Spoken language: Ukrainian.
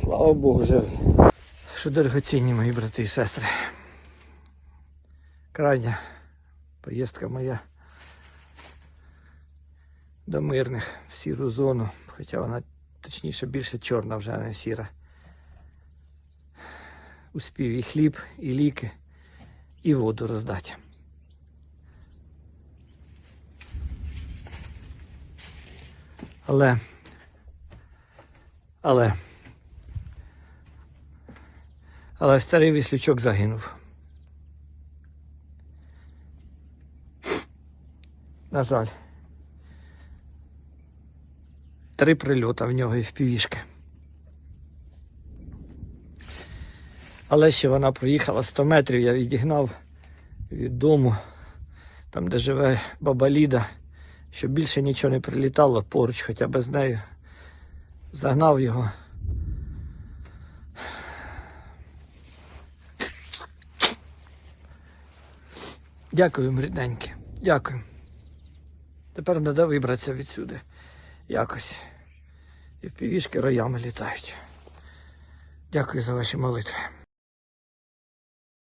слава Богу, живий. Що дорогоцінні мої брати і сестри. Крайня поїздка моя до мирних в сіру зону, хоча вона точніше більше чорна вже, а не сіра. Успів і хліб, і ліки, і воду роздати. Але, але, але старий віслючок загинув. На жаль. Три прильота в нього і в півішки. Але ще вона проїхала 100 метрів, я відігнав від дому, там де живе баба Ліда, щоб більше нічого не прилітало поруч, хоча б з нею. Загнав його. Дякую, рідненькі. Дякую. Тепер треба вибратися відсюди. Якось. І в півішки роями літають. Дякую за ваші молитви.